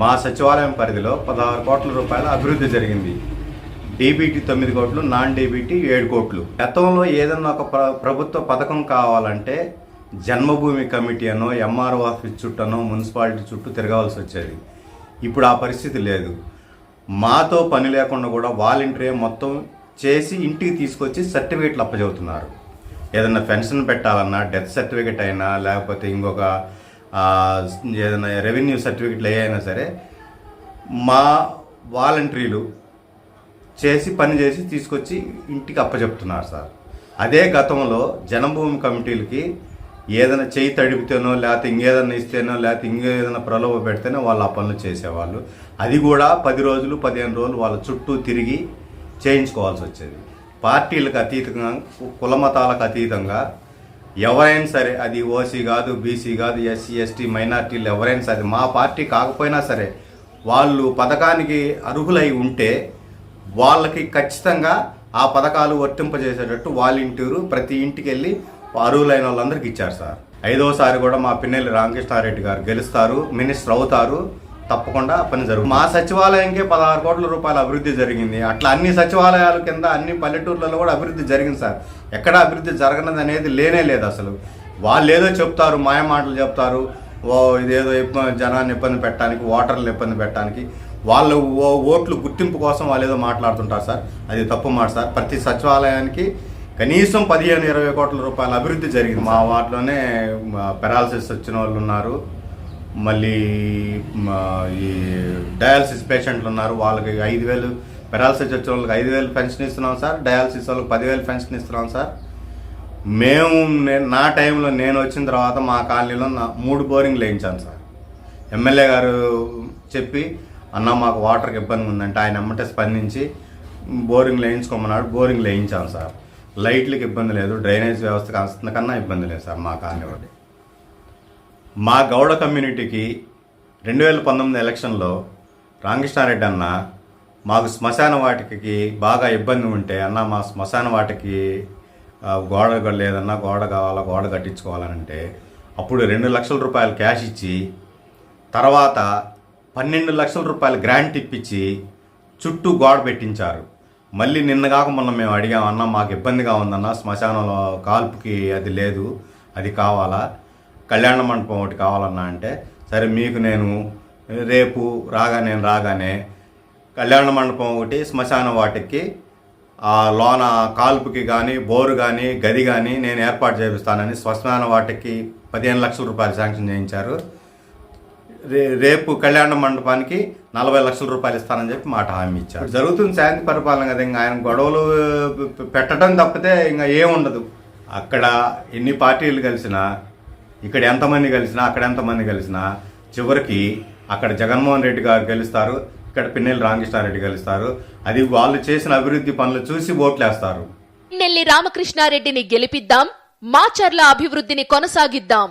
మా సచివాలయం పరిధిలో పదహారు కోట్ల రూపాయల అభివృద్ధి జరిగింది. డీబీటీ తొమ్మిది కోట్లు నాన్ డీబీటీ ఏడు కోట్లు. గతంలో ఏదన్నా ఒక ప్రభుత్వ పథకం కావాలంటే జన్మభూమి కమిటీ అనో ఎంఆర్ఓ ఆఫీస్ చుట్టనో మున్సిపాలిటీ చుట్టూ తిరగవలసి వచ్చేది. ఇప్పుడు ఆ పరిస్థితి లేదు. మాతో పని లేకుండా కూడా వాలంటీరే మొత్తం చేసి ఇంటికి తీసుకొచ్చి సర్టిఫికేట్లు అప్పచెబుతున్నారు. ఏదైనా పెన్షన్ పెట్టాలన్నా డెత్ సర్టిఫికేట్ అయినా లేకపోతే ఇంకొక ఏదైనా రెవెన్యూ సర్టిఫికేట్లు ఏ అయినా సరే మా వాలంటీర్లు చేసి పని చేసి తీసుకొచ్చి ఇంటికి అప్పచెప్తున్నారు సార్. అదే గతంలో జనభూమి కమిటీలకి ఏదైనా చేయి తడిపితేనో లేకపోతే ఇంకేదైనా ఇస్తేనో లేకపోతే ఇంకేదైనా ప్రలోభ పెడితేనో వాళ్ళు ఆ పనులు చేసేవాళ్ళు. అది కూడా పది రోజులు పదిహేను రోజులు వాళ్ళ చుట్టూ తిరిగి చేయించుకోవాల్సి వచ్చేది. పార్టీలకు అతీతంగా కులమతాలకు అతీతంగా ఎవరైనా సరే అది ఓసీ కాదు బీసీ కాదు ఎస్సీ ఎస్టీ మైనార్టీలు ఎవరైనా సరే మా పార్టీ కాకపోయినా సరే వాళ్ళు పథకానికి అర్హులై ఉంటే వాళ్ళకి ఖచ్చితంగా ఆ పథకాలు వర్తింపజేసేటట్టు వాలంటీరు ప్రతి ఇంటికి వెళ్ళి అర్హులైన వాళ్ళందరికీ ఇచ్చారు సార్. ఐదోసారి కూడా మా పిన్నెల్లి రామకృష్ణారెడ్డి గారు గెలుస్తారు మినిస్టర్ అవుతారు. తప్పకుండా పని జరుగు మా సచివాలయంకే పదహారు కోట్ల రూపాయల అభివృద్ధి జరిగింది. అట్లా అన్ని సచివాలయాల కింద అన్ని పల్లెటూర్లలో కూడా అభివృద్ధి జరిగింది సార్. ఎక్కడ అభివృద్ధి జరగనది అనేది లేనే లేదు అసలు. వాళ్ళు ఏదో చెప్తారు మాయ మాటలు చెప్తారు. ఓ ఇదేదో జనాన్ని ఇబ్బంది పెట్టడానికి ఓటర్లను ఇబ్బంది పెట్టడానికి. వాళ్ళు ఓ ఓట్లు గుర్తింపు కోసం వాళ్ళు ఏదో మాట్లాడుతుంటారు సార్. అది తప్పు మాట సార్. ప్రతి సచివాలయానికి కనీసం పదిహేను ఇరవై కోట్ల రూపాయల అభివృద్ధి జరిగింది. మా వాటిలోనే పెరాలసిస్ వచ్చిన వాళ్ళు ఉన్నారు. మళ్ళీ మా ఈ డయాలసిస్ పేషెంట్లు ఉన్నారు. వాళ్ళకి ఐదు వేలు పెరాలసిస్ వచ్చిన వాళ్ళకి ఐదు వేలు పెన్షన్ ఇస్తున్నాం సార్. డయాలసిస్ వాళ్ళకి పదివేలు పెన్షన్ ఇస్తున్నాం సార్. మేము నేను నా టైంలో నేను వచ్చిన తర్వాత మా కాలనీలో నా మూడు బోరింగ్లు వేయించాను సార్. ఎమ్మెల్యే గారు చెప్పి అన్న మాకు వాటర్కి ఇబ్బంది ఉందంటే. ఆయన అమ్మటే స్పందించి బోరింగ్లు వేయించుకోమన్నాడు. బోరింగ్లు వేయించాను సార్. లైట్లకు ఇబ్బంది లేదు. డ్రైనేజ్ వ్యవస్థకి అంతకన్నా ఇబ్బంది లేదు సార్ మా కాలనీ వాడి మా గౌడ కమ్యూనిటీకి రెండు వేల పంతొమ్మిది ఎలక్షన్లో రామకృష్ణారెడ్డి అన్న మాకు శ్మశాన వాటికి బాగా ఇబ్బంది ఉంటే అన్న మా శ్మశాన వాటికి గోడ గ- లేదన్నా గోడ కావాలా గోడ కట్టించుకోవాలంటే అప్పుడు రెండు లక్షల రూపాయలు క్యాష్ ఇచ్చి తర్వాత పన్నెండు లక్షల రూపాయలు గ్రాంట్ ఇప్పించి చుట్టూ గోడ పెట్టించారు. మళ్ళీ నిన్న కాక మొన్న మేము అడిగాం మాకు ఇబ్బందిగా ఉందన్న శ్మశానంలో కాల్పుకి అది లేదు అది కావాలా? కళ్యాణ మండపం ఒకటి కావాలన్నా అంటే సరే మీకు నేను రేపు రాగా నేను రాగానే కళ్యాణ మండపం ఒకటి శ్మశాన వాటికి ఆ లోన కాల్పుకి కానీ బోరు కానీ గది కానీ నేను ఏర్పాటు చేపిస్తానని శ్మశాన వాటికి పదిహేను లక్షల రూపాయలు శాంక్షన్ చేయించారు. రే రేపు కళ్యాణ మండపానికి నలభై లక్షల రూపాయలు ఇస్తానని చెప్పి మాట హామీ ఇచ్చారు. జరుగుతుంది శాంతి పరిపాలన కదా ఇంకా ఆయన గొడవలు పెట్టడం తప్పితే ఇంకా ఏముండదు అక్కడ ఎన్ని పార్టీలు కలిసినా ఇక్కడ ఎంతమంది కలిసినా అక్కడ ఎంతమంది కలిసినా చివరికి అక్కడ జగన్మోహన్ రెడ్డి గారు గెలుస్తారు ఇక్కడ పిన్నెల్లి రామకృష్ణారెడ్డి గెలుస్తారు. అది వాళ్ళు చేసిన అభివృద్ధి పనులు చూసి ఓట్లేస్తారు. నెల్లి రామకృష్ణారెడ్డిని గెలిపిద్దాం మాచర్ల అభివృద్ధిని కొనసాగిద్దాం.